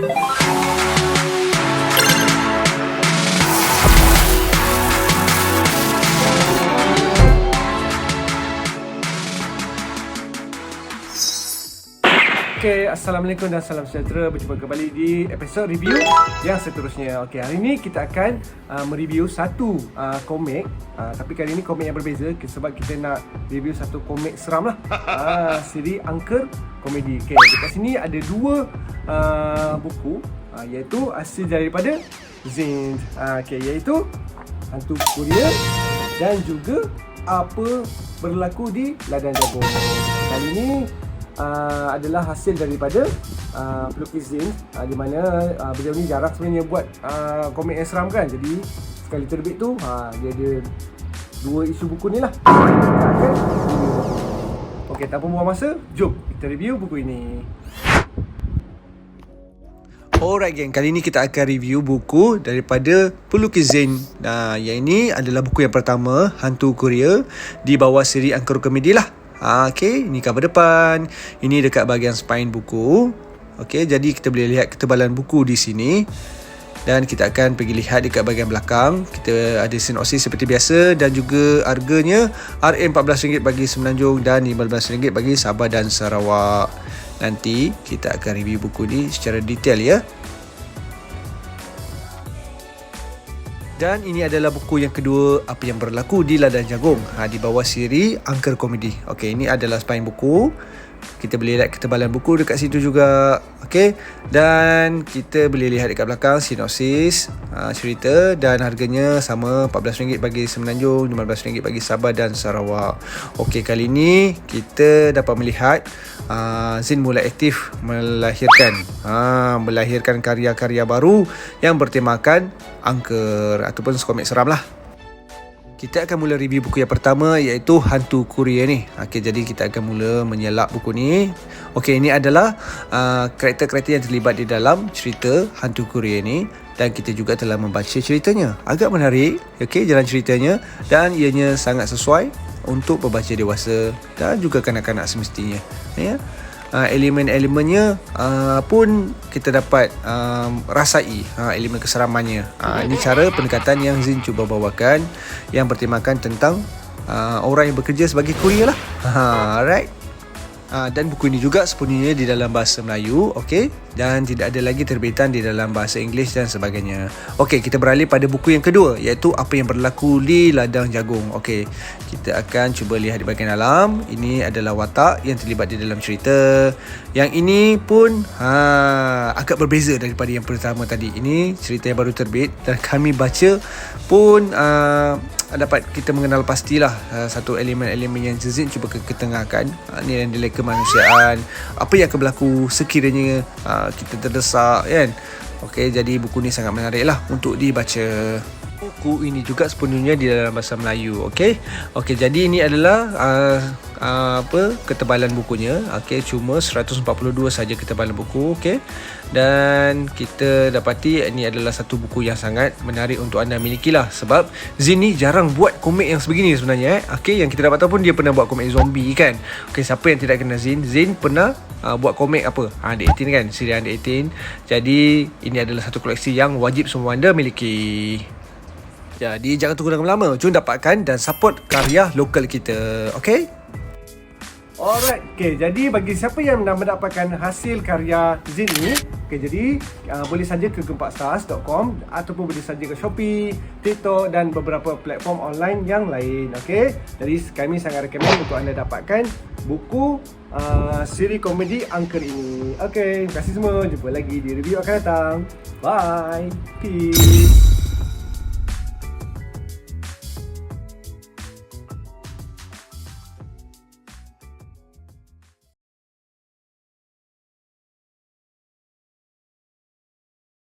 Música Okay, Assalamualaikum dan salam sejahtera. Berjumpa kembali di episod review yang seterusnya. Okay, hari ini kita akan uh, mereview satu uh, komik. Uh, Tapi kali ini komik yang berbeza Sebab kita nak review satu komik seram lah. Uh, Siri Angker Komedi. Okay, dekat sini ada dua uh, buku. Uh, Iaitu hasil daripada Zin. Uh, Okay, iaitu Hantu Korea Dan juga Apa berlaku di Ladang Jagung Kali ini uh, adalah hasil daripada uh, pelukis Zin uh, di mana uh, beliau ni jarang sebenarnya buat uh, komik seram kan. Jadi sekali terbit tu uh, dia ada dua isu buku ni lah. Kita akan review ok tanpa buang masa jom kita review buku ini. Alright geng, kali ni kita akan review buku daripada pelukis Zain Nah, yang ini adalah buku yang pertama, Hantu Korea Di bawah siri Angkor Komedi lah Ha, okay, ini cover depan. Ini dekat bahagian spine buku. Okay, jadi kita boleh lihat ketebalan buku di sini. Dan kita akan pergi lihat dekat bahagian belakang. Kita ada sinopsis seperti biasa dan juga harganya RM14 bagi Semenanjung dan RM15 bagi Sabah dan Sarawak. Nanti kita akan review buku ni secara detail ya. Dan ini adalah buku yang kedua apa yang berlaku di Ladang Jagung ha, di bawah siri Angker Komedi. Okey, ini adalah spine buku. Kita boleh lihat ketebalan buku dekat situ juga. Okey. Dan kita boleh lihat dekat belakang sinopsis ha, cerita dan harganya sama RM14 bagi Semenanjung, RM15 bagi Sabah dan Sarawak. Okey, kali ini kita dapat melihat uh, Zin mulai aktif melahirkan uh, melahirkan karya-karya baru yang bertemakan angker ataupun komik seram lah. Kita akan mula review buku yang pertama iaitu Hantu Korea ni. Okey, jadi kita akan mula menyelak buku ni. Okey, ini adalah uh, karakter-karakter yang terlibat di dalam cerita Hantu Korea ni dan kita juga telah membaca ceritanya. Agak menarik, okey, jalan ceritanya dan ianya sangat sesuai untuk pembaca dewasa dan juga kanak-kanak semestinya. Ya uh, elemen-elemennya uh, pun kita dapat um, rasai uh, elemen keseramannya. Uh, ini cara pendekatan yang Zin cuba bawakan yang bertemakan tentang uh, orang yang bekerja sebagai kurier lah. Ha, alright. Uh, dan buku ini juga sepenuhnya di dalam bahasa Melayu, okey? Dan tidak ada lagi terbitan di dalam bahasa Inggeris dan sebagainya. Okey, kita beralih pada buku yang kedua iaitu apa yang berlaku di ladang jagung. Okey, kita akan cuba lihat di bahagian dalam. Ini adalah watak yang terlibat di dalam cerita. Yang ini pun ha, agak berbeza daripada yang pertama tadi. Ini cerita yang baru terbit dan kami baca pun uh, dapat kita mengenal pastilah uh, satu elemen-elemen yang Zizin cuba ketengahkan uh, ni yang nilai kemanusiaan apa yang akan berlaku sekiranya uh, kita terdesak kan Okey, jadi buku ni sangat menarik lah untuk dibaca. Buku ini juga sepenuhnya di dalam bahasa Melayu. Okey. Okey, jadi ini adalah uh, uh, apa ketebalan bukunya. Okey, cuma 142 saja ketebalan buku. Okey. Dan kita dapati ini adalah satu buku yang sangat menarik untuk anda miliki lah sebab Zin ni jarang buat komik yang sebegini sebenarnya eh. Okey, yang kita dapat tahu pun dia pernah buat komik zombie kan. Okey, siapa yang tidak kenal Zin? Zin pernah uh, buat komik apa? Under 18 kan, siri Under 18. Jadi ini adalah satu koleksi yang wajib semua anda miliki. Jadi jangan tunggu lama-lama. Jom dapatkan dan support karya lokal kita. Okay? Alright, okay, jadi bagi siapa yang nak mendapatkan hasil karya Zin ni okay, Jadi uh, boleh saja ke gempakstars.com Ataupun boleh saja ke Shopee, TikTok dan beberapa platform online yang lain okay? Jadi kami sangat recommend untuk anda dapatkan buku uh, siri komedi Angker ini. Okay, terima kasih semua. Jumpa lagi di review akan datang. Bye. Peace